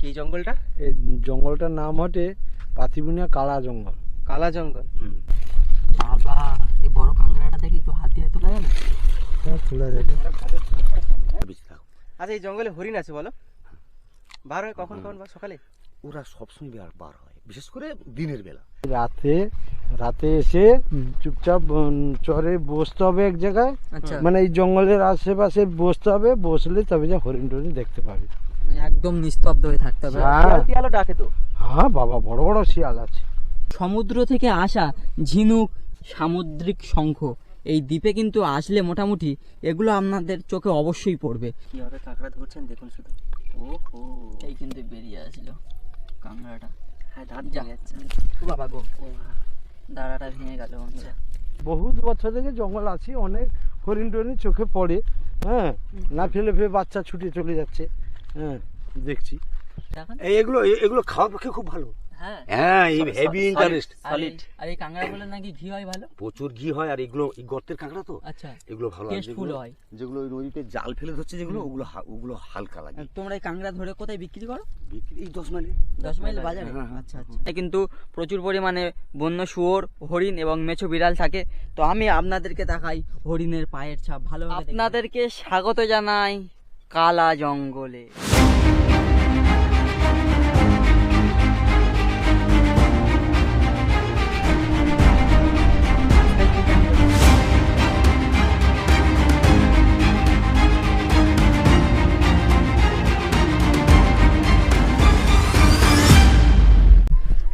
কি জঙ্গলটা? এই জঙ্গলটার নাম হচ্ছে পাথিবুনিয়া কালা জঙ্গল। কালা জঙ্গল। বাবা এই বড় কাঁকড়াটা দেখি একটু হাত দিয়ে তোলা যাবে? তুলে আচ্ছা এই জঙ্গলে হরিণ আছে বলো? বার হয় কখন কখন বা সকালে? ওরা সবসময় বার বার হয় বিশেষ করে দিনের বেলা। রাতে রাতে এসে চুপচাপ চরে বসতে হবে এক জায়গায়। আচ্ছা। মানে এই জঙ্গলের আশেপাশে বসতে হবে বসলে তবে যে হরিণ টরিণ দেখতে পাবে। একদম নিস্তব্ধ হয়ে থাকতে হবে। হ্যাঁ। শিয়াল ডাকে তো। হ্যাঁ বাবা বড় বড় শিয়াল আছে। সমুদ্র থেকে আসা ঝিনুক সামুদ্রিক শঙ্খ এই দ্বীপে কিন্তু আসলে মোটামুটি এগুলো আপনাদের চোখে অবশ্যই পড়বে। কীভাবে কাঁকড়া ধরছেন? দেখুন শুধু। ওহো। এই কিন্তু বেরিয়ে আসলো কাঁকড়াটা। হ্যাঁ দাঁত যা। যাচ্ছে। ও বাবা গো। দাঁড়াটা ভেঙে গেল বহুত বছর থেকে জঙ্গল আছি অনেক হরিণ টরিণ চোখে পড়ে হ্যাঁ? না ফেলে ফেলে বাচ্চা ছুটে চলে যাচ্ছে। হ্যাঁ দেখছি। এগুলো এগুলো খাওয়ার পক্ষে খুব ভালো। হ্যাঁ। হ্যাঁ হেভি ইন্টারেস্ট আর এই- আর এই কাঁকড়া বলে নাকি ঘি হয় ভালো? প্রচুর ঘি হয় আর এগুলো এই গর্তের কাঁকড়া তো? আচ্ছা। এগুলো ভালো টেস্টফুল হয়। যেগুলো ওই নদীতে জাল ফেলে ধরছে যেগুলো ওগুলো ওগুলো হালকা লাগে। আর তোমরা এই কাঁকড়া ধরে কোথায় বিক্রি করো? বিক্রি এই দশ মাইলে। দশ মাইল বাজারে? হ্যাঁ, হ্যাঁ, আচ্ছা আচ্ছা। কিন্তু প্রচুর পরিমাণে বন্য শুয়োর হরিণ এবং মেছো বিড়াল থাকে। তো আমি আপনাদেরকে দেখাই হরিণের পায়ের ছাপ। ভালো আপনাদেরকে স্বাগত জানাই। কালা জঙ্গলে।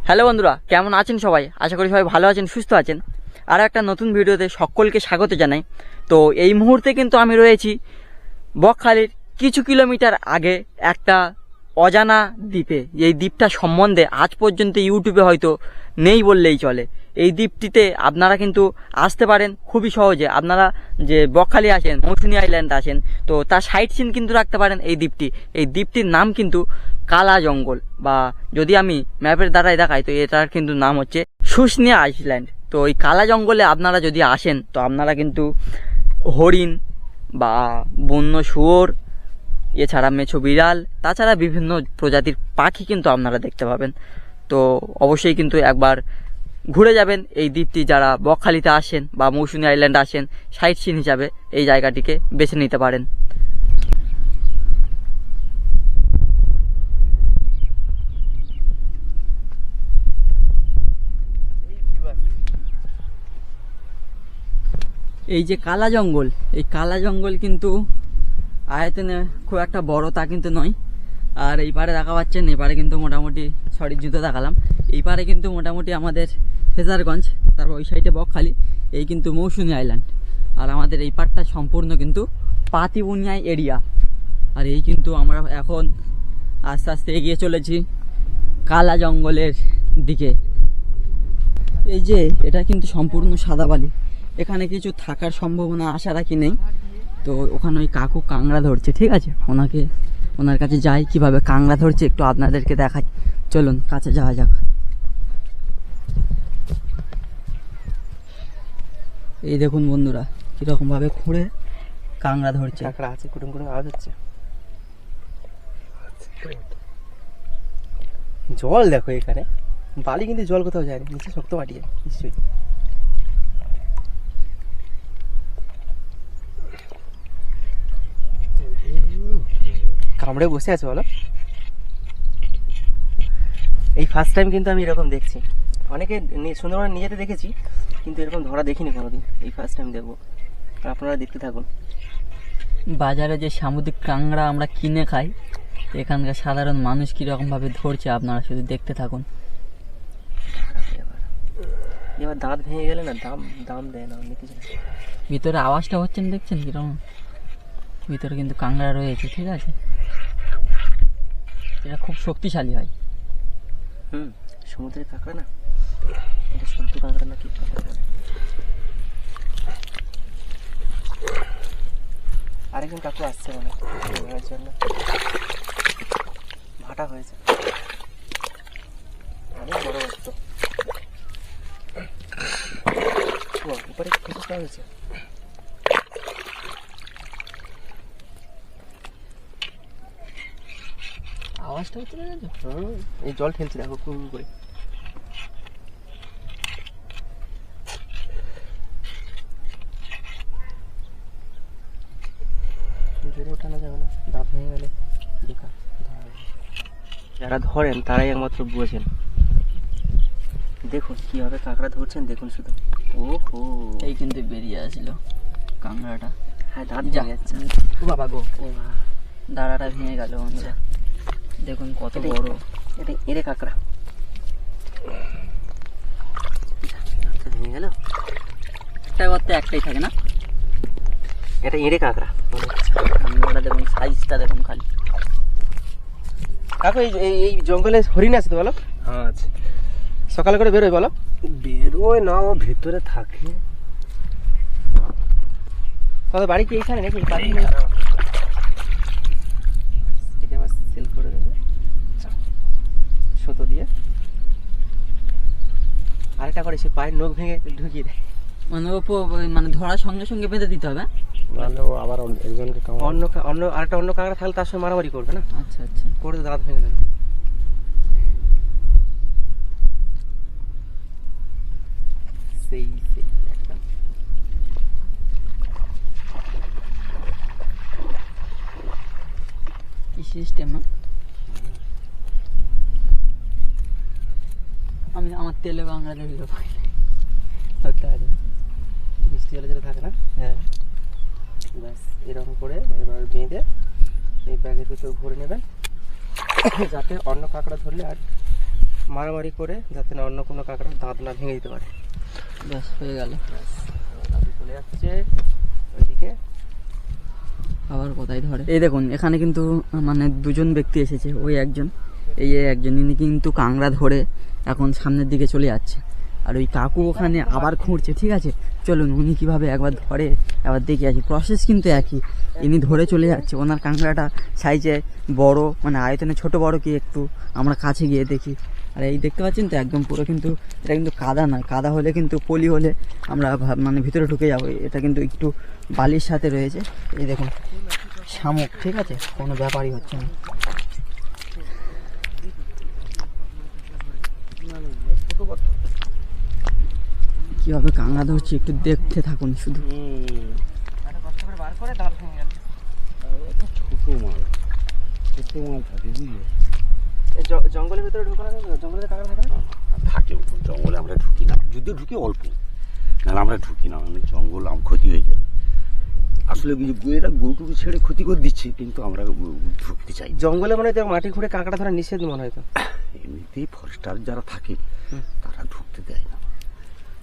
হ্যালো বন্ধুরা, কেমন আছেন সবাই? আশা করি সবাই ভালো আছেন, সুস্থ আছেন। আর একটা নতুন ভিডিওতে সকলকে স্বাগত জানাই। তো এই মুহূর্তে কিন্তু আমি রয়েছি বকখালির কিছু কিলোমিটার আগে একটা অজানা দ্বীপে, এই দ্বীপটা সম্বন্ধে আজ পর্যন্ত ইউটিউবে হয়তো নেই বললেই চলে। এই দ্বীপটিতে আপনারা কিন্তু আসতে পারেন খুবই সহজে। আপনারা যে বকখালি আসেন মৌসুনি আইল্যান্ড আসেন তো তার সাইট সিন কিন্তু রাখতে পারেন এই দ্বীপটি। এই দ্বীপটির নাম কিন্তু কালা জঙ্গল বা যদি আমি ম্যাপের দ্বারাই দেখাই, তো এটার কিন্তু নাম হচ্ছে শুশনিয়া আইল্যান্ড। তো এই কালা জঙ্গলে আপনারা যদি আসেন, তো আপনারা কিন্তু হরিণ বা বন্য শুয়োর এছাড়া মেছো বিড়াল, তাছাড়া বিভিন্ন প্রজাতির পাখি কিন্তু আপনারা দেখতে পাবেন। তো অবশ্যই কিন্তু একবার ঘুরে যাবেন এই দ্বীপটি যারা বকখালিতে আসেন বা মৌসুমী আইল্যান্ড আসেন, সাইট সিন হিসাবে এই জায়গাটিকে বেছে নিতে পারেন। এই যে কালা জঙ্গল, এই কালা জঙ্গল কিন্তু আয়তনে খুব একটা বড় তা কিন্তু নয়। আর এই পারে দেখা পাচ্ছেন এই পারে কিন্তু মোটামুটি সরি জুতো দেখালাম। এই পারে কিন্তু মোটামুটি আমাদের ফেজারগঞ্জ, তারপর ওই সাইডে বকখালি, এই কিন্তু মৌসুমী আইল্যান্ড আর আমাদের এই পারটা সম্পূর্ণ কিন্তু পাতিবুনিয়া এরিয়া আর এই কিন্তু আমরা এখন আস্তে আস্তে এগিয়ে চলেছি কালা জঙ্গলের দিকে। এই যে, এটা কিন্তু সম্পূর্ণ সাদা বালি। এখানে কিছু থাকার সম্ভাবনা আশা রাখি নেই। তো ওখানে ওই কাকু কাংড়া ধরছে, ঠিক আছে? ওনাকে, ওনার কাছে যাই, কীভাবে কাংড়া ধরছে একটু আপনাদেরকে দেখাই। চলুন, কাছে যাওয়া যাক। এই দেখুন বন্ধুরা কীরকম ভাবে খুঁড়ে কাংড়া ধরছে। কাঁকড়া আছে, কুটুম কুটুম আওয়াজ হচ্ছে? জল দেখো এখানে। বালি কিন্তু জল কোথাও যায় না নিচে শক্ত মাটি নিশ্চয়ই। কামড়ে বসে আছে বলো। এই ফার্স্ট টাইম কিন্তু আমি এরকম দেখছি। অনেকে সুন্দরবনে নিয়ে যেতে দেখেছি কিন্তু এরকম ধরা দেখিনি কোনোদিন। এই ফার্স্ট টাইম দেখব। আপনারা দেখতে থাকুন। বাজারে যে সামুদ্রিক কাংড়া আমরা কিনে খাই এখানকার সাধারণ মানুষ কীরকমভাবে ধরছে আপনারা শুধু দেখতে থাকুন। এবার এবার দাঁত ভেঙে গেলে না দাম দাম দেয় না অনেক কিছু। ভিতরে আওয়াজটা হচ্ছে না দেখছেন কীরকম? ভিতরে কিন্তু কাংড়া রয়েছে ঠিক আছে? এটা খুব শক্তিশালী হয়। হুম সমুদ্রের কাঁকড়া না, এটা সন্তু কাঁকড়া নাকি আরেকজন কাকু আসছে মানে জন্য। ভাটা হয়েছে। অনেক বড় বস্তু। উপরে কিছু হয়েছে। হচ্ছে এই জল ঠেলছে দেখো কুম করে। জোরে ওঠানো যাবে না দাঁত ভেঙে গেলে বেকার যারা ধরেন তারাই একমাত্র বুঝেছেন দেখুন কীভাবে কাঁকড়া ধরছেন দেখুন শুধু। ও হো এই কিন্তু বেরিয়ে আসছিল কাঁকড়াটা। হ্যাঁ দাঁত যা। ভেঙে যাচ্ছে। ও বাবা গো। দাঁড়াটা ভেঙে গেল বন্ধুরা দেখুন কত বড়। এটা এরে কাঁকড়া। গেল? একটা করতে একটাই থাকে না? এটা এড়ে কাঁকড়া। কাঁকড়াটা দেখুন সাইজটা দেখুন খালি। কাকু এই এই- এই জঙ্গলে হরিণ আছে তো বলো? হ্যাঁ আছে। সকালে করে বেরোয় বলো। বেরোয় না ও ভেতরে থাকে। তোমাদের বাড়ি কি এইখানে নাকি? বাড়ি আরেকটা করে সে পায়ের নখ ভেঙে ঢুকিয়ে দেয়। মানে ও মানে ধরার সঙ্গে সঙ্গে বেঁধে দিতে হবে নাহলে ও আবার অন্য- একজনকে কামড় অন্য অন্য আরেকটা অন্য কাঁকড়া থাকলে তার সঙ্গে মারামারি করবে না? আচ্ছা আচ্ছা। করে তো দাঁত ভেঙে দেবে। সেই সেই কি সিস্টেম না আমি আমার তেলে কাঁকড়া লাগে। ধরতে হবে মিষ্টি জলে যেটা থাকে না? হ্যাঁ। ব্যাস এরকম করে এবার বেঁধে এই ব্যাগের ভিতর ভরে নেবেন। যাতে অন্য কাঁকড়া ধরলে আর মারামারি করে যাতে না অন্য কোনো কাঁকড়া দাঁত না ভেঙে দিতে পারে। ব্যাস হয়ে গেল। চলে যাচ্ছে ওইদিকে আবার কোথায় ধরে? এই দেখুন এখানে কিন্তু মানে দুজন ব্যক্তি এসেছে ওই একজন। এই একজন ইনি কিন্তু কাংড়া ধরে এখন সামনের দিকে চলে যাচ্ছে। আর ওই কাকু ওখানে আবার খুঁড়ছে, ঠিক আছে? চলুন, উনি কীভাবে একবার ধরে, একবার দেখে আসি। প্রসেস কিন্তু একই। ইনি ধরে চলে যাচ্ছে। ওনার কাঁকড়াটা সাইজে বড় মানে আয়তনে ছোট বড় কি একটু আমরা কাছে গিয়ে দেখি। আর এই দেখতে পাচ্ছেন তো, একদম পুরো কিন্তু, এটা কিন্তু কাদা নয়। কাদা হলে কিন্তু পলি হলে আমরা মানে ভিতরে ঢুকে যাব। এটা কিন্তু একটু বালির সাথে রয়েছে। এই দেখুন, শামুক, ঠিক আছে? কোনো ব্যাপারই হচ্ছে না। কীভাবে কাঁকড়া ধরছে একটু দেখতে থাকুন শুধু। জঙ্গলের ভিতরে? জঙ্গলে কাঁকড়া থাকে না থাকে জঙ্গলে আমরা ঢুকি না। যদিও ঢুকি অল্প নাহলে আমরা ঢুকি না। মানে জঙ্গল আম ক্ষতি হয়ে যাবে। আসলে এরা গরুটুকু ছেড়ে ক্ষতি করে দিচ্ছে কিন্তু আমরা ঢুকতে চাই। জঙ্গলে মনে হয় তো মাটি খুঁড়ে কাঁকড়া ধরা নিষেধ মনে হয় তো। এমনিতেই ফরেস্টার যারা থাকে তারা ঢুকতে দেয় না।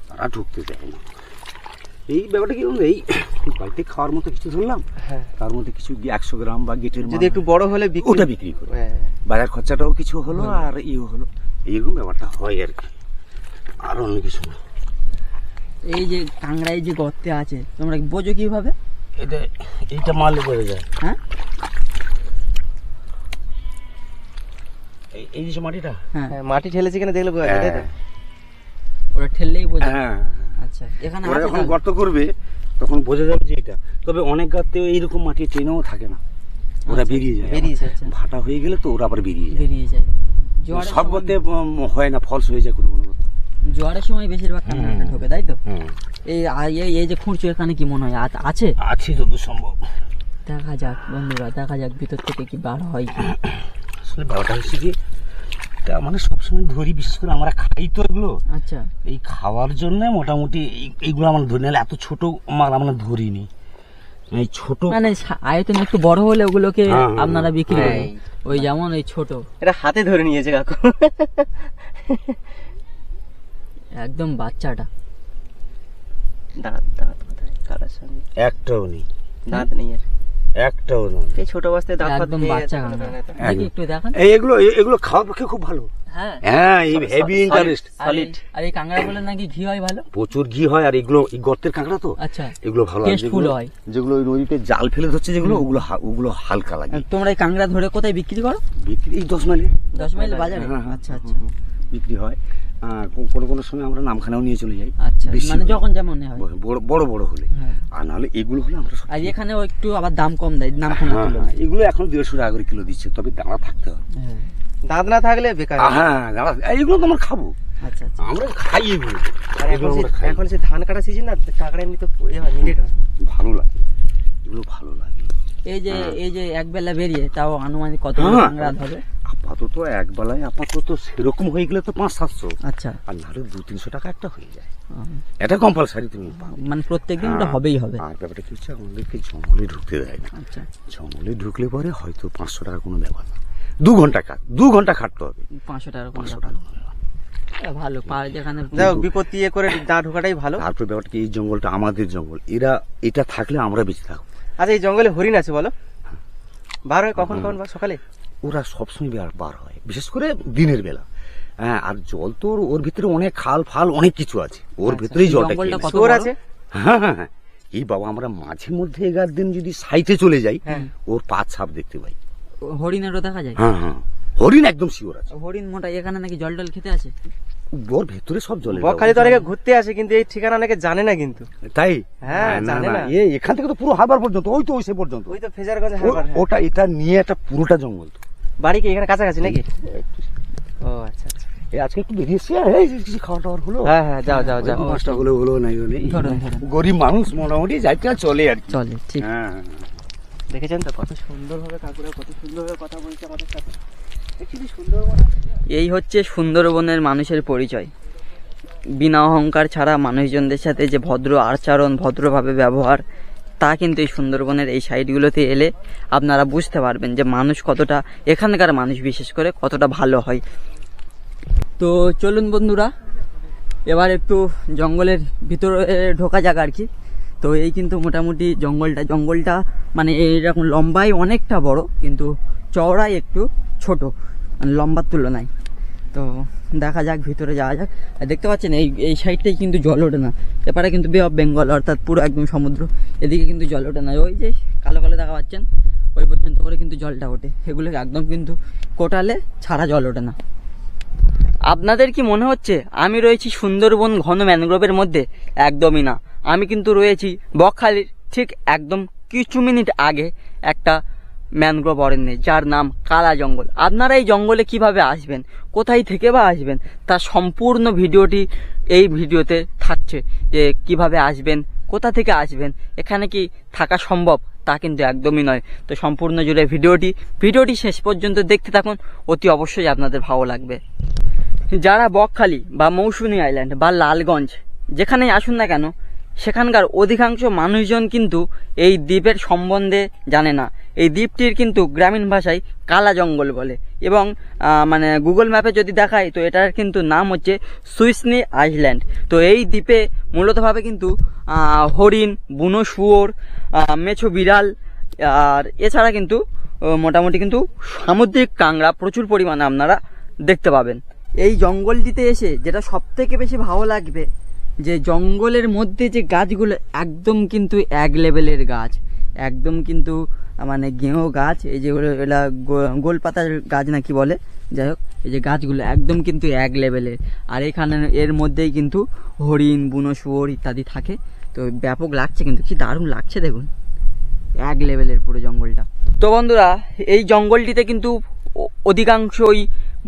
তারা ঢুকতে দেয় না। এই ব্যাপারটা কি এই বাড়িতে খাওয়ার মতো কিছু ধরলাম? হ্যাঁ। তার মধ্যে কিছু একশো গ্রাম বা গেটের যদি একটু বড় হলে ওটা বিক্রি করে। হ্যাঁ। বাজার খরচাটাও কিছু হলো আর ইয়ে হলো। এইরকম ব্যাপারটা হয় আর কি। আর অন্য কিছু না। এই যে কাঁকড়াই যে গর্তে আছে তোমরা বোঝো কীভাবে? এটা এইটা মালে করে যায়। হ্যাঁ? এই- এই যে মাটিটা? হ্যাঁ। হ্যাঁ, মাটি ঠেলেছে কিনা দেখলে বোঝা যায়, ওরা ঠেললেই বোঝে হ্যাঁ। আচ্ছা এখানে ওরা যখন গর্ত করবে তখন বোঝা যাবে যে এটা। তবে অনেক গাতে এইরকম মাটি ট্রেনেও থাকে না। ওরা আচ্ছা, বেরিয়ে যায়। বেরিয়ে যায়। আচ্ছা। ভাটা হয়ে গেলে তো ওরা আবার বেরিয়ে যায়। বেরিয়ে যায়। সব গতে হয় না ফলস হয়ে যায় কোনো কোনো জোয়ারের সময় বেশিরভাগ হুম। ঢোকে তাই তো? এই এই- এই যে খুঁড়ছো এখানে কি মনে হয়? আছে? আছে যত সম্ভব। দেখা যাক বন্ধুরা দেখা যাক ভিতর থেকে কি বার হয়। কি আসলে ব্যাপারটা হচ্ছে কি এটা মানে সবসময় ধরি বিশেষ করে আমরা খাই তো এগুলো। আচ্ছা। এই খাওয়ার জন্য মোটামুটি এই- এইগুলো আমরা ধরি নাহলে এত ছোট মাল আমরা ধরিনি। এই ছোট মানে আয়তন একটু বড় হলে ওগুলোকে হ্যাঁ, হ্যাঁ, আপনারা বিক্রি হ্যাঁ, করেন। ওই যেমন ওই ছোট। এটা হাতে ধরে নিয়েছে কাকু। একদম বাচ্চাটা। দাঁত দাঁত কোথায়? সঙ্গে? একটাও নেই। দাঁত নেই আর একটাও এই ছোট অবস্থায় দাঁত ফাত একদম বাচ্চা একটু দেখান। এই এগুলো এগুলো খাওয়ার পক্ষে খুব ভালো। হ্যাঁ। হ্যাঁ এই হেভি ইন্টারেস্ট Solid। আর এই কাঁকড়া বলে নাকি ঘি হয় ভালো? প্রচুর ঘি হয় আর এগুলো এই গর্তের কাঁকড়া তো? আচ্ছা। এগুলো ভালো যেগুলো- হয়। যেগুলো ওই নদীতে জাল ফেলে ধরছে যেগুলো ওগুলো ওগুলো হালকা লাগে। তোমরা এই কাঁকড়া ধরে কোথায় বিক্রি করো? বিক্রি এই দশ মাইলে। দশ মাইল বাজারে? হ্যাঁ, হ্যাঁ, আচ্ছা আচ্ছা। বিক্রি হয়। কোনো কোনো সময় আমরা নামখানাও নিয়ে চলে যাই। আচ্ছা মানে যখন যেমন হয়। বড় বড় হলে। হ্যাঁ। আর নাহলে এগুলো হলে আমরা সব আর এখানেও একটু আবার দাম কম দেয় নাম খানা হ্যাঁ, হ্যাঁ, এগুলো এখন দেড়শো টাকা করে কিলো দিচ্ছে তবে দাঁড়া থাকতে হবে। হ্যাঁ। দাঁত না থাকলে বেকার। হ্যাঁ দাঁড়া এগুলো তো আমরা খাব। আমরা খাই এগুলো এখন সে- আমরা খাই। এখন সে ধান কাটা সিজন না কাঁকড়া এমনি তো এ মিনিট ভালো লাগে। এগুলো ভালো লাগে। এই যে এই যে এক বেলা বেরিয়ে তাও আনুমানিক কত। রাত হবে? আপাতত এক বেলায় আপাতত সেরকম হয়ে গেলে তো পাঁচ সাতশো। আচ্ছা। আর নাহলে দু তিনশো টাকা একটা হয়ে যায়। এটা কম্পালসারি তুমি মানে প্রত্যেকদিন ওটা হ্যাঁ। হবেই হবে। আর ব্যাপারটা কি হচ্ছে আমাদেরকে জঙ্গলে ঢুকতে দেয় না। আচ্ছা। জঙ্গলে ঢুকলে পরে হয়তো পাঁচশো টাকা কোনো ব্যাপার না। দু ঘণ্টা কাট দু ঘণ্টা খাটতে হবে। পাঁচশো টাকা পাঁচশো টাকা ভালো পাড় যেখানে বিপত্তি ইয়ে করে না ঢোকাটাই ভালো। তারপর ব্যাপারটা কি এই জঙ্গলটা আমাদের জঙ্গল। এরা এটা থাকলে আমরা বেঁচে থাকব। আচ্ছা এই জঙ্গলে হরিণ আছে বলো? বার হয় কখন কখন বা সকালে? ওরা সবসময় বার বার হয় বিশেষ করে দিনের বেলা। হ্যাঁ আর জল তো ওর- ভিতরে অনেক খাল ফাল অনেক কিছু আছে। ওর ভিতরেই জলটা? আছে? হ্যাঁ হ্যাঁ হ্যাঁ। এই বাবা আমরা মাঝে মধ্যে এগার দিন যদি সাইটে চলে যাই হ্যাঁ। ওর পাঁচ ছাপ দেখতে পাই। হরিণেরও দেখা যায়? হ্যাঁ হ্যাঁ। হরিণ একদম শিওর আছে। হরিণ মোটা এখানে নাকি জল টল খেতে আছে? ওর ভেতরে সব জলে বকখালি তো অনেকে ঘুরতে আসে কিন্তু এই ঠিকানা অনেকে জানে না কিন্তু। তাই? হ্যাঁ, জানে না। এ এখান থেকে তো পুরো হারবার পর্যন্ত ওই তো ওই সে পর্যন্ত। ওই তো ফেজারগঞ্জ হারবার হ্যাঁ। ওটা এটা নিয়ে একটা পুরোটা জঙ্গল তো। বাড়ি কি এখানে কাছাকাছি নাকি? ও আচ্ছা আচ্ছা। এই আজকে একটু বেরিয়েছি আর এই কিছু খাওয়া দাওয়ার হলো। হ্যাঁ হ্যাঁ যাও যাও যাও। পাঁচটা হলো হলো নাই নেই। ধরুন, ধরুন। গরিব মানুষ মোটামুটি যাইতে চলে আর চলে ঠিক। হ্যাঁ। দেখেছেন তো কত সুন্দরভাবে কাকুরা কত সুন্দরভাবে কথা বলছে আমাদের সাথে? এই হচ্ছে সুন্দরবনের মানুষের পরিচয়। বিনা অহংকার ছাড়া মানুষজনদের সাথে যে ভদ্র আচরণ ভদ্রভাবে ব্যবহার তা কিন্তু এই সুন্দরবনের এই সাইডগুলোতে এলে আপনারা বুঝতে পারবেন যে মানুষ কতটা, এখানকার মানুষ বিশেষ করে কতটা ভালো হয়। তো চলুন বন্ধুরা, এবার একটু জঙ্গলের ভিতরে ঢোকা যাক আর কি। তো এই কিন্তু মোটামুটি জঙ্গলটা জঙ্গলটা মানে এইরকম লম্বাই অনেকটা বড়, কিন্তু চওড়াই একটু ছোট মানে লম্বার তুলনায়। তো দেখা যাক, ভিতরে যাওয়া যাক। দেখতে পাচ্ছেন, এই এই সাইডটাই কিন্তু জল ওঠে না। এপারে কিন্তু বে অফ বেঙ্গল, অর্থাৎ পুরো একদম সমুদ্র। এদিকে কিন্তু জল ওঠে না। ওই যে কালো কালো দেখা পাচ্ছেন, ওই পর্যন্ত করে কিন্তু জলটা ওঠে। এগুলো একদম কিন্তু কোটালে ছাড়া জল ওঠে না। আপনাদের কি মনে হচ্ছে? আমি রয়েছি সুন্দরবন ঘন ম্যানগ্রোভের মধ্যে। একদমই না। আমি কিন্তু রয়েছি বকখালির ঠিক একদম কিছু মিনিট আগে একটা ম্যানগ্রোভ অরণ্যে, যার নাম কালা জঙ্গল। আপনারা এই জঙ্গলে কীভাবে আসবেন? কোথায় থেকে বা আসবেন? তার সম্পূর্ণ ভিডিওটি এই ভিডিওতে থাকছে যে কীভাবে আসবেন, কোথা থেকে আসবেন, এখানে কি থাকা সম্ভব, তা কিন্তু একদমই নয়। তো সম্পূর্ণ জুড়ে ভিডিওটি ভিডিওটি শেষ পর্যন্ত দেখতে থাকুন, অতি অবশ্যই আপনাদের ভালো লাগবে। যারা বকখালি বা মৌসুমী আইল্যান্ড বা লালগঞ্জ, যেখানেই আসুন না কেন, সেখানকার অধিকাংশ মানুষজন কিন্তু এই দ্বীপের সম্বন্ধে জানে না। এই দ্বীপটির কিন্তু গ্রামীণ ভাষায় কালা জঙ্গল বলে। এবং মানে গুগল ম্যাপে যদি দেখায় তো এটার কিন্তু নাম হচ্ছে সুইসনি আইল্যান্ড। তো এই দ্বীপে মূলতভাবে কিন্তু হরিণ, বুনো শুয়োর মেছো বিড়াল, আর এছাড়া কিন্তু মোটামুটি কিন্তু সামুদ্রিক কাংড়া প্রচুর পরিমাণে আপনারা দেখতে পাবেন। এই জঙ্গলটিতে এসে যেটা সব থেকে বেশি ভালো লাগবে, যে জঙ্গলের মধ্যে যে গাছগুলো একদম কিন্তু এক লেভেলের গাছ। একদম কিন্তু মানে গেঁয়ো গাছ, এই যেগুলো এটা গোল পাতার গাছ না কি বলে? যাই হোক, এই যে গাছগুলো একদম কিন্তু এক লেভেলের আর এখানে এর মধ্যেই কিন্তু হরিণ, বুনো শুয়োর ইত্যাদি থাকে। তো ব্যাপক লাগছে কিন্তু, কি দারুণ লাগছে দেখুন। এক লেভেলের পুরো জঙ্গলটা। তো বন্ধুরা, এই জঙ্গলটিতে কিন্তু অধিকাংশই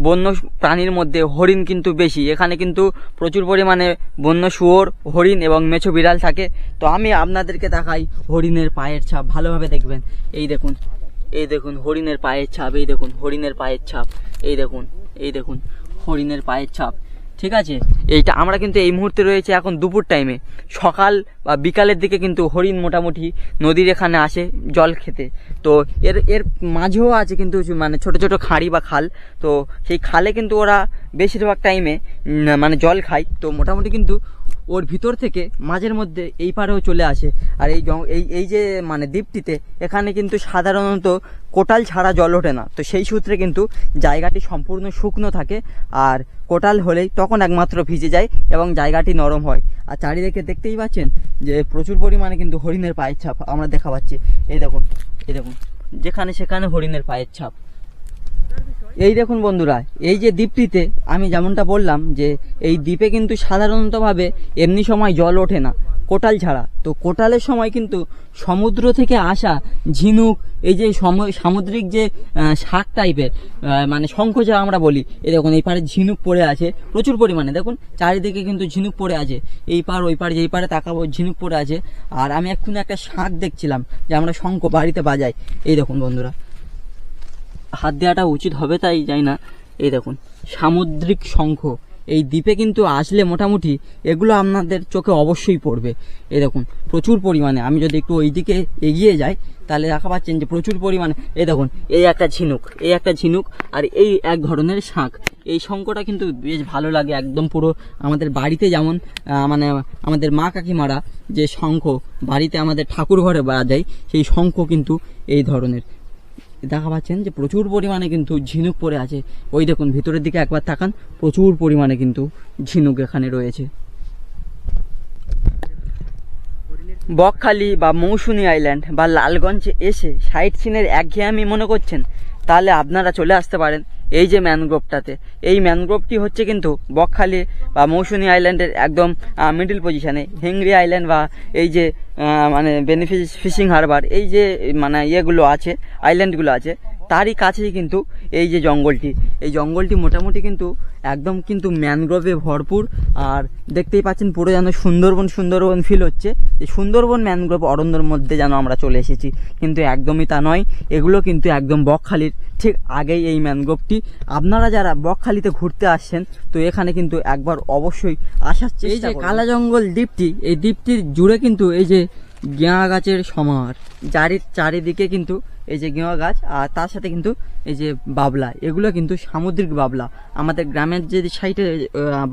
বন্য প্রাণীর মধ্যে হরিণ কিন্তু বেশি। এখানে কিন্তু প্রচুর পরিমাণে বন্য শুয়োর, হরিণ এবং মেছো বিড়াল থাকে। তো আমি আপনাদেরকে দেখাই হরিণের পায়ের ছাপ। ভালোভাবে দেখবেন। এই দেখুন এই দেখুন, হরিণের পায়ের ছাপ, এই দেখুন, হরিণের পায়ের ছাপ, এই দেখুন এই দেখুন, হরিণের পায়ের ছাপ। ঠিক আছে? এইটা আমরা কিন্তু এই মুহূর্তে রয়েছে এখন দুপুর টাইমে সকাল বা বিকালের দিকে কিন্তু হরিণ মোটামুটি নদীর এখানে আসে জল খেতে। তো এর এর মাঝেও আছে কিন্তু মানে ছোট ছোট খাঁড়ি বা খাল। তো সেই খালে কিন্তু ওরা বেশিরভাগ টাইমে মানে জল খায়। তো মোটামুটি কিন্তু ওর ভিতর থেকে মাঝের মধ্যে এই পারেও চলে আসে। আর এই এই এই যে মানে দ্বীপটিতে এখানে কিন্তু সাধারণত কোটাল ছাড়া জল ওঠে না। তো সেই সূত্রে কিন্তু জায়গাটি সম্পূর্ণ শুকনো থাকে আর কোটাল হলেই তখন একমাত্র ভিজে যায় এবং জায়গাটি নরম হয়। আর চারিদিকে দেখতেই পাচ্ছেন যে প্রচুর পরিমাণে কিন্তু হরিণের পায়ের ছাপ আমরা দেখা পাচ্ছি। এই দেখুন এই দেখুন, যেখানে সেখানে হরিণের পায়ের ছাপ। এই দেখুন বন্ধুরা, এই যে দ্বীপটিতে আমি যেমনটা বললাম যে এই দ্বীপে কিন্তু সাধারণতভাবে এমনি সময় জল ওঠে না, কোটাল ছাড়া। তো কোটালের সময় কিন্তু সমুদ্র থেকে আসা ঝিনুক, এই যে সম- সামুদ্রিক যে শাক টাইপের মানে শঙ্খ যা আমরা বলি, এই দেখুন এই পারে ঝিনুক পড়ে আছে, প্রচুর পরিমাণে। দেখুন, চারিদিকে কিন্তু ঝিনুক পড়ে আছে। এই পার ওই পার যেই পারে তাকাবো, ঝিনুক পড়ে আছে। আর আমি এক্ষুনি একটা শাক দেখছিলাম, যে আমরা শঙ্খ বাড়িতে বাজাই। এই দেখুন বন্ধুরা হাত দেওয়াটা উচিত হবে তাই যাই না। এই দেখুন, সামুদ্রিক শঙ্খ। এই দ্বীপে কিন্তু আসলে মোটামুটি এগুলো আপনাদের চোখে অবশ্যই পড়বে। এই দেখুন, প্রচুর পরিমাণে। আমি যদি একটু ওই দিকে এগিয়ে যাই, তাহলে দেখা পাচ্ছেন যে প্রচুর পরিমাণে। এই দেখুন, এই একটা ঝিনুক, এই একটা ঝিনুক আর এই এক ধরনের শাঁখ। এই শঙ্খটা কিন্তু বেশ ভালো লাগে একদম পুরো আমাদের বাড়িতে যেমন মানে আমাদের মা কাকিমারা যে শঙ্খ বাড়িতে আমাদের ঠাকুর ঘরে বাজায়, সেই শঙ্খ কিন্তু এই ধরনের। দেখা পাচ্ছেন যে প্রচুর পরিমাণে কিন্তু ঝিনুক পড়ে আছে। ওই দেখুন, ভিতরের দিকে একবার তাকান, প্রচুর পরিমাণে কিন্তু ঝিনুক এখানে রয়েছে। বকখালি বা মৌসুনি আইল্যান্ড বা লালগঞ্জে এসে সাইট সিনের একঘেয়েমি মনে করছেন? তাহলে আপনারা চলে আসতে পারেন। এই যে ম্যানগ্রোভটাতে এই ম্যানগ্রোভটি হচ্ছে কিন্তু বকখালি বা মৌসুনি আইল্যান্ডের একদম মিডিল পজিশানে হেংরি আইল্যান্ড বা এই যে মানে বেনিফিস ফিশিং হারবার এই যে মানে ইয়েগুলো আছে আইল্যান্ডগুলো আছে। তারই কাছেই কিন্তু এই যে জঙ্গলটি। এই জঙ্গলটি মোটামুটি কিন্তু একদম কিন্তু ম্যানগ্রোভে ভরপুর। আর দেখতেই পাচ্ছেন পুরো যেন সুন্দরবন সুন্দরবন ফিল হচ্ছে। যে সুন্দরবন ম্যানগ্রোভ অরণ্যর মধ্যে যেন আমরা চলে এসেছি। কিন্তু একদমই তা নয় এগুলো কিন্তু একদম বকখালির ঠিক আগেই এই ম্যানগ্রোভটি। আপনারা যারা বকখালিতে ঘুরতে আসছেন তো এখানে কিন্তু একবার অবশ্যই আসার চেষ্টা এই যে কালা জঙ্গল দ্বীপটি এই দ্বীপটির জুড়ে কিন্তু এই যে গেঁয়া গাছের সমাহার। চারি চারিদিকে কিন্তু এই যে গেঁয়া গাছ, আর তার সাথে কিন্তু এই যে বাবলা, এগুলো কিন্তু সামুদ্রিক বাবলা। আমাদের গ্রামের যে সাইডে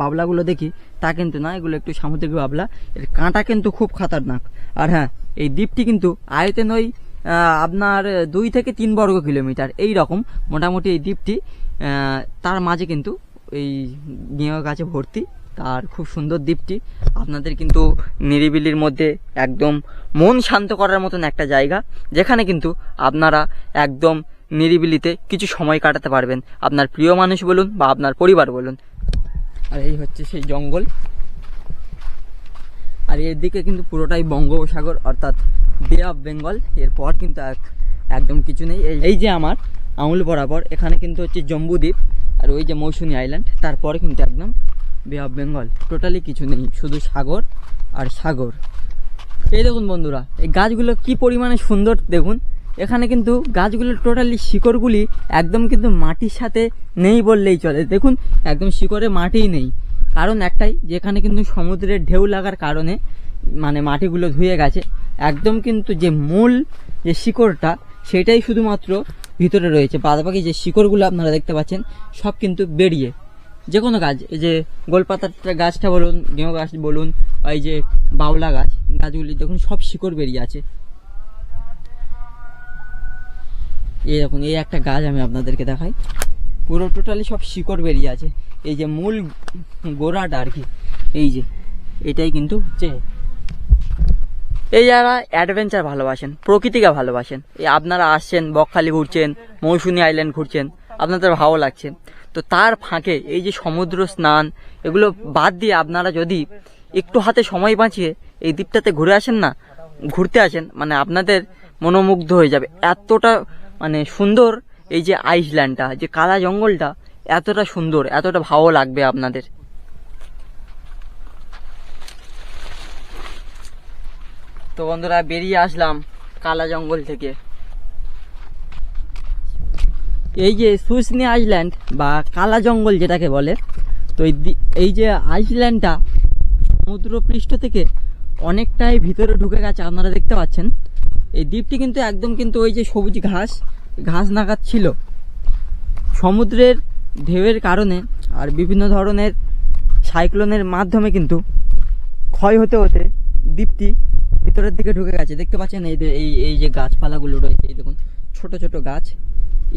বাবলাগুলো দেখি, তা কিন্তু না, এগুলো একটু সামুদ্রিক বাবলা। এর কাঁটা কিন্তু খুব খাতারনাক। আর হ্যাঁ এই দ্বীপটি কিন্তু আয়তন ওই আপনার দুই থেকে তিন বর্গ কিলোমিটার। এই রকম মোটামুটি এই দ্বীপটি তার মাঝে কিন্তু এই গেঁয়া গাছে ভর্তি। তার খুব সুন্দর দ্বীপটি। আপনাদের কিন্তু নিরিবিলির মধ্যে একদম মন শান্ত করার মতন একটা জায়গা, যেখানে কিন্তু আপনারা একদম নিরিবিলিতে কিছু সময় কাটাতে পারবেন। আপনার প্রিয় মানুষ বলুন বা আপনার পরিবার বলুন। আর এই হচ্ছে সেই জঙ্গল। আর এর দিকে কিন্তু পুরোটাই বঙ্গোপসাগর, অর্থাৎ বে অফ বেঙ্গল এরপর কিন্তু এক- একদম কিছু নেই। এই যে আমার আঙুল বরাবর, এখানে কিন্তু হচ্ছে জম্বুদ্বীপ, আর ওই যে মৌসুমী আইল্যান্ড তারপরে কিন্তু একদম বে অফ বেঙ্গল টোটালি কিছু নেই, শুধু সাগর আর সাগর। এই দেখুন বন্ধুরা, এই গাছগুলো কি পরিমাণে সুন্দর দেখুন। এখানে কিন্তু গাছগুলোর টোটালি শিকড়গুলি একদম কিন্তু মাটির সাথে নেই বললেই চলে। দেখুন, একদম শিকড়ে মাটিই নেই। কারণ একটাই, যেখানে কিন্তু সমুদ্রের ঢেউ লাগার কারণে মানে মাটিগুলো ধুয়ে গেছে। একদম কিন্তু যে মূল যে শিকড়টা, সেটাই শুধুমাত্র ভিতরে রয়েছে। বাদবাকি যে শিকড়গুলো আপনারা দেখতে পাচ্ছেন, সব কিন্তু বেরিয়ে। যে কোনো গাছ, এই যে গোলপাতার গাছটা বলুন গেঁয়ো গাছ বলুন এই যে বাউলা গাছ, গাছগুলি দেখুন সব শিকড় বেরিয়ে আছে। এই দেখুন, এই একটা গাছ আমি আপনাদেরকে দেখাই। পুরো টোটালি সব শিকড় বেরিয়ে আছে। এই যে মূল গোড়াটা আর কি, এই যে, এটাই কিন্তু যে, এই যারা অ্যাডভেঞ্চার ভালোবাসেন, প্রকৃতিকে ভালোবাসেন, এই আপনারা আসছেন, বকখালি ঘুরছেন মৌসুনি আইল্যান্ড ঘুরছেন, আপনাদের ভালো লাগছে। তো তার ফাঁকে এই যে সমুদ্র স্নান, এগুলো বাদ দিয়ে আপনারা যদি একটু হাতে সময় বাঁচিয়ে এই দ্বীপটাতে ঘুরে আসেন না, ঘুরতে আসেন মানে আপনাদের মনোমুগ্ধ হয়ে যাবে। এতটা মানে সুন্দর এই যে আইসল্যান্ডটা, যে কালা জঙ্গলটা, এতটা সুন্দর, এতটা ভালো লাগবে আপনাদের। তো বন্ধুরা, বেরিয়ে আসলাম কালা জঙ্গল থেকে। এই যে সুসনি আইল্যান্ড বা কালা জঙ্গল যেটাকে বলে, তো এই যে আইল্যান্ডটা সমুদ্রপৃষ্ঠ থেকে অনেকটাই ভিতরে ঢুকে গেছে, আপনারা দেখতে পাচ্ছেন। এই দ্বীপটি কিন্তু একদম কিন্তু ওই যে সবুজ ঘাস ঘাস নাগাদ ছিল। সমুদ্রের ঢেউয়ের কারণে আর বিভিন্ন ধরনের সাইক্লোনের মাধ্যমে কিন্তু ক্ষয় হতে হতে দ্বীপটি ভিতরের দিকে ঢুকে গেছে। দেখতে পাচ্ছেন এই এই এই যে গাছপালাগুলো রয়েছে, এই দেখুন, ছোট ছোট গাছ।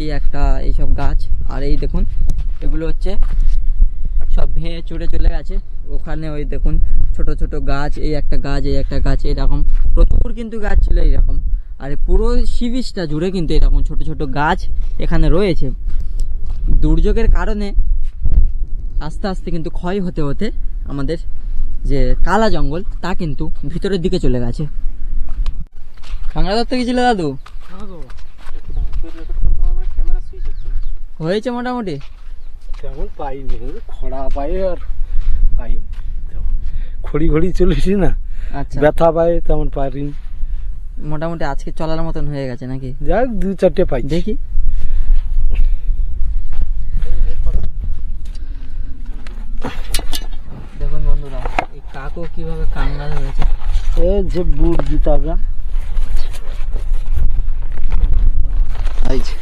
এই একটা এইসব গাছ। আর এই দেখুন, এগুলো হচ্ছে সব ভেঙে চড়ে চলে গেছে। ওখানে ওই দেখুন, ছোট ছোট গাছ, এই একটা গাছ, এই একটা গাছ, এরকম। প্রচুর কিন্তু গাছ ছিল এইরকম। আর পুরো সি বিচটা জুড়ে কিন্তু এরকম ছোট ছোট গাছ এখানে রয়েছে। দুর্যোগের কারণে আস্তে আস্তে কিন্তু ক্ষয় হতে হতে আমাদের যে কালা জঙ্গল, তা কিন্তু ভিতরের দিকে চলে গেছে। কাংড়া ধরতে গেছিল দাদু ক্যামেরা সুইচ হচ্ছে না। হয়েছে মোটামুটি? তেমন পাইনি খরা পাই আর তেমন। খড়ি খড়ি চলেছি না আচ্ছা। ব্যথা পাই তেমন পারিনি মোটামুটি আজকে চলার মতন হয়ে গেছে নাকি? যাক দু চারটে পাই দেখি। দেখুন বন্ধুরা এই কাকও কীভাবে কান্না ধরেছে এ যে বুট জুতাগা এই যে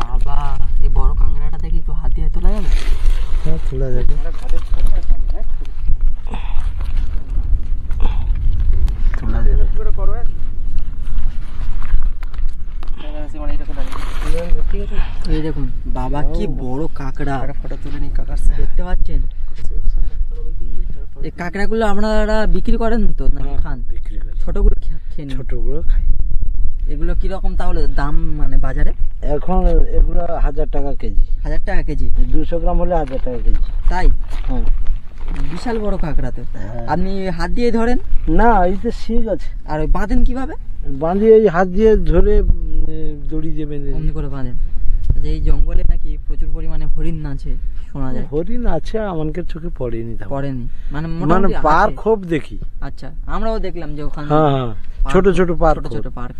বাবা এই বড় কাঁকড়াটা দেখি একটু হাত দিয়ে তোলা যাবে হ্যাঁ, তোলা যাবে তোলা যাবে কি করে করো হ্যাঁ? ক্যামেরা আছে মানে এরকম দাঁড়িয়ে। ঠিক আছে এই দেখুন বাবা কি বড় কাঁকড়া। ফটো তুলে কাকার দেখতে পাচ্ছেন? এই কাঁকড়াগুলো আপনারা বিক্রি করেন তো নাকি হ্যাঁ, খান? বিক্রি করে। ছোটগুলো খেয়ে ছোটগুলো খাই। এগুলো কীরকম তাহলে দাম মানে বাজারে? এখন এগুলো হাজার টাকা কেজি। হাজার টাকা কেজি? দুশো গ্রাম হলে হাজার টাকা কেজি। তাই? হ্যাঁ। বিশাল বড় কাঁকড়া তো হ্যাঁ। আপনি হাত দিয়ে ধরেন? না এই তো শিখ আছে। আর ওই বাঁধেন কীভাবে? বাঁধিয়ে এই হাত দিয়ে ধরে দড়ি দিয়ে বেঁধে করে বাঁধেন। আচ্ছা এই জঙ্গলে নাকি প্রচুর পরিমাণে হরিণ আছে শোনা যায়। হরিণ আছে আমাকে চোখে পড়েনি পড়েনি। মানে মানে পার খুব দেখি। আচ্ছা আমরাও দেখলাম যে ওখানে হ্যাঁ হ্যাঁ পার্ক- ছোট ছোট পার ছোট ছোট পার্ক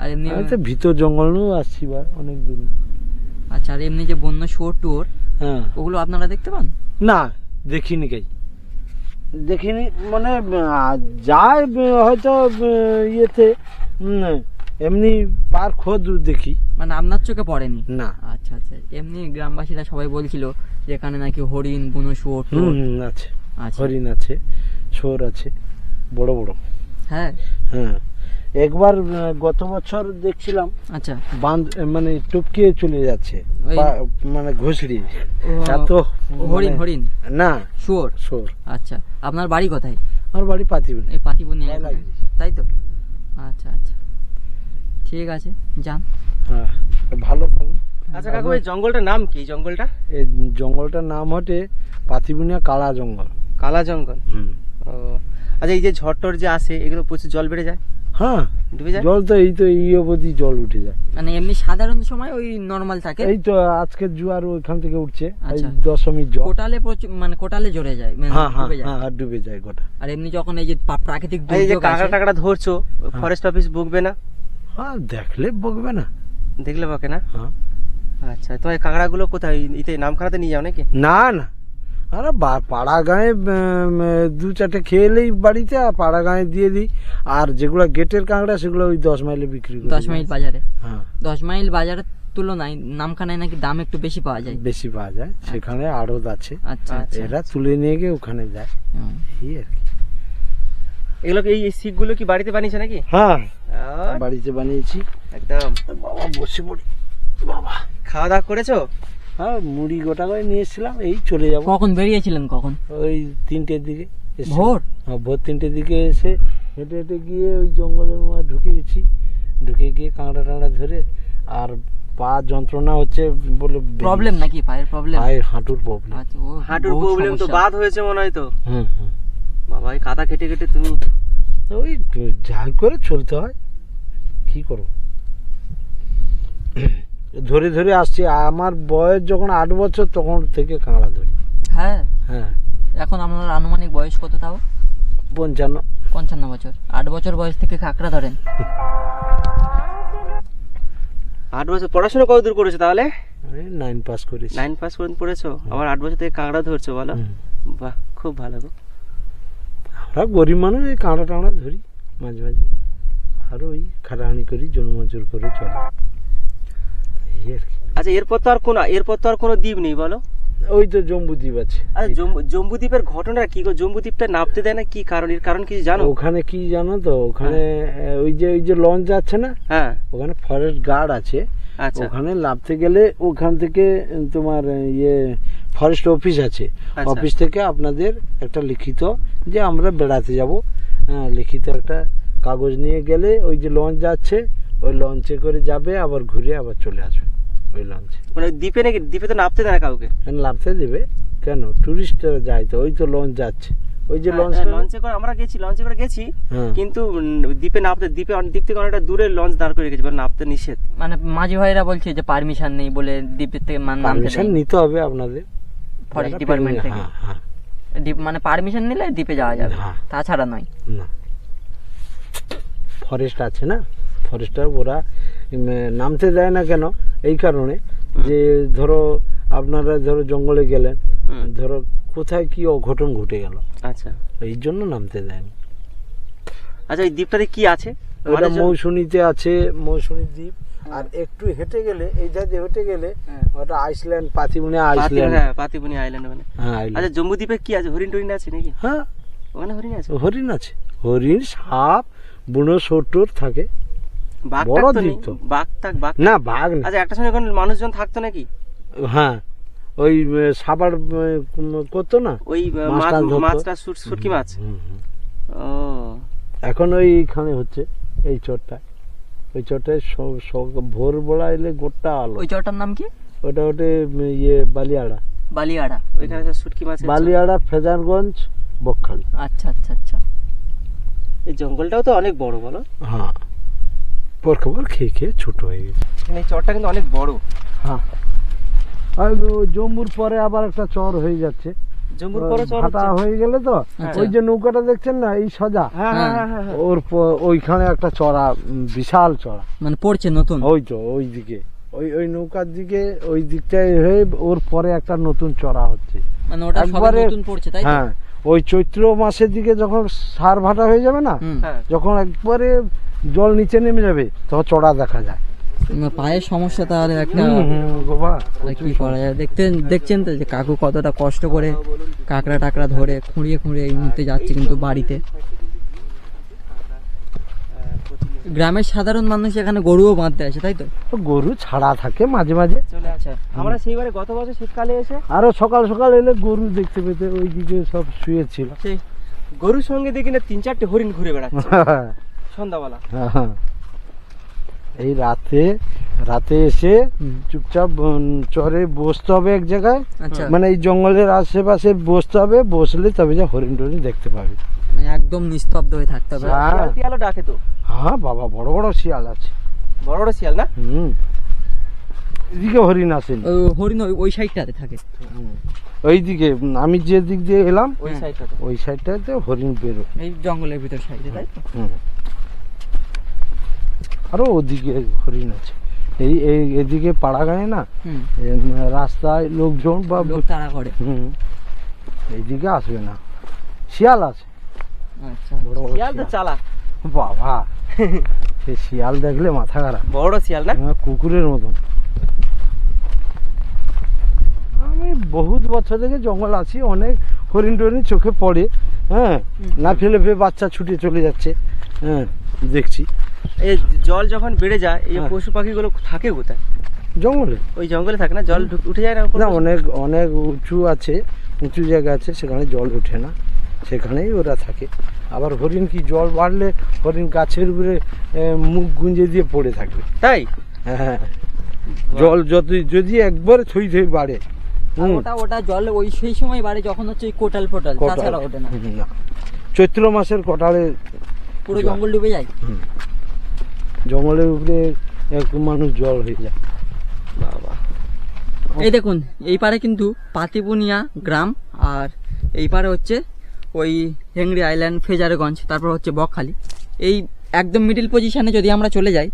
আর এমনি আমি তো ভিতর জঙ্গল নিয়েও আসছি বা অনেক দূর। আচ্ছা আর এমনি যে বন্য শুয়োর টুয়োর হ্যাঁ। ওগুলো আপনারা দেখতে পান? না দেখিনি কাই দেখিনি মানে যায় হয়তো ইয়েতে এমনি পার খোদ দেখি। মানে আপনার চোখে পড়েনি? না। আচ্ছা আচ্ছা। এমনি গ্রামবাসীরা সবাই বলছিল যে এখানে নাকি হরিণ বুনো শুয়োর আছে। আছে হরিণ আছে শোর আছে বড় বড়। হ্যাঁ? হ্যাঁ। একবার গত বছর দেখছিলাম আচ্ছা। বাঁধ মানে টপকে চলে যাচ্ছে মানে ঘুষড়ি। এত হরিণ মানে- হরিণ? না। শুয়োর? শোর আচ্ছা। আপনার বাড়ি কোথায়? আমার বাড়ি পাতিবেন। এই পাতিবনি তাই তো? আচ্ছা আচ্ছা। ঠিক আছে যান। হ্যাঁ ভালো থাকুন আচ্ছা কাকু এই জঙ্গলটার নাম কি জঙ্গলটা? এই জঙ্গলটার নাম হটে পাতিবুনিয়া কালা জঙ্গল। কালা জঙ্গল? হুম। ও আচ্ছা এই যে যে আসে এগুলো প্রচুর জল বেড়ে যায়? হ্যাঁ ডুবে যায়? জল তো এই তো এই অবধি জল উঠে যায়। মানে এমনি সাধারণ সময় ওই নর্মাল থাকে? এই তো আজকে জোয়ার ওইখান থেকে উঠছে এই আচ্ছা। দশমীর জল। কোটালে মানে কোটালে জড়ে যায় মানে হ্যাঁ হ্যাঁ ডুবে যায়। হ্যাঁ ডুবে যায় গোটা। আর এমনি যখন এই যে প্রাকৃতিক আর এই যে দুর্যোগ কাঁকড়া টাকড়া ধরছো ফরেস্ট অফিস বকবে না? হ্যাঁ দেখলে বকবে না। দেখলে বকে না? হ্যাঁ। আচ্ছা তো এই কাঁকড়াগুলো কোথায়? ইতে নামখানাতে নিয়ে যাও নাকি? না না। আরে বা- পাড়া গায়ে দু চারটে খেয়ে এলেই বাড়িতে আর পাড়া গায়ে দিয়ে দিই। আর যেগুলো গেটের কাঁকড়া সেগুলো ওই দশ মাইলে বিক্রি করি। দশ মাইল বাজারে? হ্যাঁ। দশ মাইল বাজারের তুলনায় নামখানায় নাকি দাম একটু বেশি পাওয়া যায়? বেশি পাওয়া যায়। সেখানে আড়ত আছে। আচ্ছা আচ্ছা। এরা তুলে নিয়ে গিয়ে ওখানে যায়। এই আর কি। এগুলো কি- এই শিখগুলো কি বাড়িতে বানিয়েছে নাকি? হ্যাঁ। বাড়িতে বানিয়েছি। একদম। বাবা বসে পড়ি। বাবা। খাওয়া দাওয়া করেছ? হ্যাঁ মুড়ি গোটা করে নিয়ে এসেছিলাম এই চলে যাব। কখন বেরিয়েছিলেন কখন? ওই তিনটের দিকে এসে- ভোর? হ্যাঁ, ভোর তিনটের দিকে এসে হেঁটে হেঁটে গিয়ে ওই জঙ্গলের মধ্যে ঢুকে গেছি। ঢুকে গিয়ে কাঁকড়া টাঁকড়া ধরে আর পা যন্ত্রণা হচ্ছে বলে প্রবলেম নাকি? পায়ের প্রবলেম পায়ের হাঁটুর প্রবলেম আচ্ছা ও হাঁটুর প্রবলেম তো বাদ হয়েছে মনে হয় তো। হুম হুম। বাবা এই কাদা কেটে কেটে তুমি ওই যা করে চলতে হয়। কি করব? ধরে ধরে আসছি আমার বয়স যখন আট বছর তখন থেকে কাঁকড়া ধরি। হ্যাঁ? হ্যাঁ। এখন আপনার আনুমানিক বয়স কত তাও? পঞ্চান্ন। পঞ্চান্ন বছর। আট বছর বয়স থেকে কাঁকড়া ধরেন। আট বছর। পড়াশোনা কতদূর করেছ তাহলে? আমি নাইন পাস করেছি। নাইন পাস পর্যন্ত পড়েছো? আবার আট বছর থেকে কাঁকড়া ধরছো বলো। বাহ খুব ভালো গো। আমরা গরিব মানুষ এই কাঁকড়া টাঁকড়া ধরি মাঝে মাঝে। আর ওই খাটাখানি করি জন্মজোর করে চলে। এই আর কি। আচ্ছা এরপর তো আর কোনো এরপর তো আর কোনো দ্বীপ নেই বলো? ওই তো জম্বুদ্বীপ আছে। আচ্ছা জম্বু- জম্বুদ্বীপের ঘটনা কি গো? জম্বুদ্বীপটা নামতে দেয় না? কি কারণ? এর কারণ কি জানো? ওখানে কি জানো তো? ওখানে ওই যে ওই যে লঞ্চ যাচ্ছে না? হ্যাঁ। ওখানে ফরেস্ট গার্ড আছে। আচ্ছা। ওখানে নামতে গেলে ওখান থেকে তোমার ইয়ে ফরেস্ট অফিস আছে। আচ্ছা। অফিস থেকে আপনাদের একটা লিখিত যে আমরা বেড়াতে যাব। হ্যাঁ লিখিত একটা কাগজ নিয়ে গেলে ওই যে লঞ্চ যাচ্ছে ওই লঞ্চে করে যাবে আবার ঘুরে আবার চলে আসবে ওই লঞ্চে। মানে দ্বীপে নাকি দ্বীপে তো নামতে দেয় না কাউকে? নামতে দেবে। কেন? টুরিস্ট যায় তো ওই তো লঞ্চ যাচ্ছে। ওই যে লঞ্চ হ্যাঁ, লঞ্চে করে আমরা গেছি লঞ্চে করে গেছি। হ্যাঁ। কিন্তু দ্বীপে নামতে দ্বীপে অনেক- দ্বীপ থেকে অনেকটা দূরে লঞ্চ দাঁড় করে রেখেছে এবার নামতে নিষেধ। মানে মাঝি ভাইরা বলছে যে পারমিশন নেই বলে দ্বীপের থেকে মান- নামতে পারমিশন নিতে হবে আপনাদের। ফরেস্ট ডিপার্টমেন্ট থেকে। মানে পারমিশন নিলে দ্বীপে যাওয়া যাবে। তাছাড়া নয়। না। ফরেস্ট আছে না? ফরেস্টার ওরা নামতে দেয় না কেন? এই কারণে যে ধরো আপনারা ধরো জঙ্গলে গেলেন ধরো কোথায় কি অঘটন ঘটে গেল? আচ্ছা। এই জন্য নামতে দেয় না আচ্ছা ওই দ্বীপটাতে কি আছে? ওটা জন্য- মৌসুমীতে আছে মৌসুমী দ্বীপ। আর একটু হেঁটে গেলে এই জায়গায় হেঁটে গেলে হ্যাঁ। ওটা আইসল্যান্ড পাতিমুনি পাতি- আইসল্যান্ড হ্যাঁ পাতিবুনি আইল্যান্ড মানে। হ্যাঁ আচ্ছা জম্বু দ্বীপে কি আছে? হরিণ টরিণ আছে নাকি? হ্যাঁ। ওখানে হরিণ আছে? হরিণ আছে। হরিণ সাপ বুনো সোটর থাকে। বাঘ বড় তো দ্বীপ নেই তো। বাঘ টাক বাঘ না বাঘ না। আচ্ছা একটা সময় ওখানে মানুষজন থাকতো নাকি? হ্যাঁ। ওই সাবার করতো না? ওই। মাছটা শুট- মাছ। ও। এখন ওইখানে হচ্ছে এই চরটায়। ওই চরটায় ভোরবেলা এলে গোটা আলো। ওই চরটার নাম কি? ওটা ওটে ইয়ে বালিয়াড়া। বালিয়াড়া। ওইখানে শুটকি মাছ বালিয়াড়া ফেজারগঞ্জ বকখালি। আচ্ছা আচ্ছা আচ্ছা। এই জঙ্গলটাও তো অনেক বড় বলো? হ্যাঁ। পর খবর খেয়ে খেয়ে ছোট হয়ে গেছে। এই চরটা কিন্তু অনেক বড়। হ্যাঁ। আর ও জম্বুর পরে আবার একটা চর হয়ে যাচ্ছে। জম্বুর পরে ভাটা হয়ে গেলে তো আচ্ছা। ওই যে নৌকাটা দেখছেন না এই সজা। হ্যাঁ হ্যাঁ হ্যাঁ ওর ওইখানে একটা চড়া বিশাল চড়া। মানে পড়ছে নতুন? ওই তো ওই দিকে। ওই ওই নৌকার দিকে ওই দিকটায় হয়ে ওর পরে একটা নতুন চড়া হচ্ছে। মানে ওটা একবারে- নতুন পড়ছে তাই হ্যাঁ ওই চৈত্র মাসের দিকে যখন সার ভাটা হয়ে যাবে না যখন একবারে জল নিচে নেমে যাবে তখন চড়া দেখা যায়। পায়ের সমস্যা তাহলে একটা কি করা যায়? দেখতেন দেখছেন তো যে কাকু কতটা কষ্ট করে কাকড়া টাকড়া ধরে খুঁড়িয়ে খুঁড়িয়ে এই মুহূর্তে যাচ্ছে কিন্তু বাড়িতে। গ্রামের সাধারণ মানুষ এখানে গরুও বাঁধতে আসে তাই তো? গরু ছাড়া থাকে মাঝে মাঝে। চলে আমরা সেইবারে গত বছর শীতকালে এসে আরও সকাল সকাল এলে গরু দেখতে পেতে ওই দিকে সব শুয়েছিল সেই গরুর সঙ্গে দেখি না তিন চারটে হরিণ ঘুরে বেড়াচ্ছে। সন্ধ্যাবেলা। হ্যাঁ। এই রাতে রাতে এসে চুপচাপ চরে বসতে হবে এক জায়গায়। আচ্ছা। মানে এই জঙ্গলের আশেপাশে বসতে হবে বসলে তবে যা হরিণ টরিণ দেখতে পাবে। মানে একদম নিস্তব্ধ হয়ে থাকতে হবে। হ্যাঁ। শিয়াল টিয়ালও ডাকে তো। হ্যাঁ বাবা বড় বড় শিয়াল আছে। বড় বড় শিয়াল না? হুম। এদিকে হরিণ আসেনি। হরিণ ওই- ওই সাইডটাতে থাকে। ওইদিকে আমি যে দিক দিয়ে এলাম ওই হ্যাঁ। সাইডটাতে। ওই সাইডটাতে হরিণ বেরো এই জঙ্গলের ভিতর সাইডে তাই তো? হুম। আরও ওদিকে হরিণ আছে। এই এই এদিকে পাড়া গায়ে না রাস্তায় লোকজন বা লোক তাড়া করে। হুম। এইদিকে আসবে না। শিয়াল আছে। আচ্ছা। শিয়াল তো চালা। বাবা। সে শিয়াল দেখলে মাথা খারাপ। বড় শিয়াল না? হ্যাঁ, কুকুরের মতন। আমি বহুত বছর থেকে জঙ্গল আছি অনেক হরিণ টরিণ চোখে পড়ে হ্যাঁ। না ফেলে ফেলে বাচ্চা ছুটে চলে যাচ্ছে হ্যাঁ। দেখছি। এই জল যখন বেড়ে যায় এই হ্যাঁ। পশু পাখিগুলো থাকে কোথায়? জঙ্গলে। ওই জঙ্গলে থাকে না? জল ঢুক- উঠে যায় না অনেক অনেক উঁচু আছে উঁচু জায়গা আছে সেখানে জল ওঠে না। সেখানেই ওরা থাকে। আবার হরিণ কি জল বাড়লে হরিণ গাছের উপরে মুখ গুঞ্জে দিয়ে পড়ে থাকবে। তাই? হ্যাঁ। জল যত যদি একবার থই থই বাড়ে ওটা ওটা জল ওই সেই সময় বাড়ে যখন হচ্ছে ওই কোটাল ফোটাল কটাল। তাছাড়া ওঠে না। চৈত্র মাসের কটালে পুরো। জঙ্গল ডুবে যায়। জঙ্গলের উপরে এক মানুষ জল হয়ে যায়। বাবা। এই দেখুন এই পারে কিন্তু পাতিপুনিয়া গ্রাম আর এই পারে হচ্ছে ওই হেংরি আইল্যান্ড ফেজারগঞ্জ তারপর হচ্ছে বকখালি। এই একদম মিডিল পজিশনে যদি আমরা চলে যাই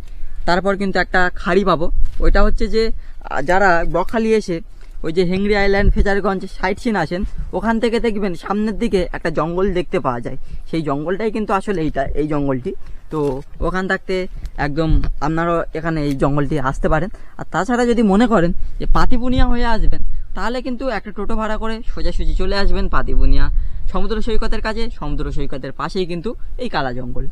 তারপর কিন্তু একটা খাড়ি পাবো। ওইটা হচ্ছে যে যারা বকখালি এসে ওই যে Henry island Fraserganj site scene আসেন ওখান থেকে দেখবেন সামনের দিকে একটা জঙ্গল দেখতে পাওয়া যায়। সেই জঙ্গলটাই কিন্তু আসলে এইটা, এই জঙ্গলটি। তো ওখান থাকতে একদম আপনারাও এখানে এই জঙ্গলটি আসতে পারেন। আর তাছাড়া যদি মনে করেন যে পাতিপুনিয়া হয়ে আসবেন, তাহলে কিন্তু একটা টোটো ভাড়া করে সোজাসুজি চলে আসবেন পাতিপুনিয়া সমুদ্র সৈকতের কাছে। সমুদ্র সৈকতের পাশেই কিন্তু এই কালা জঙ্গল।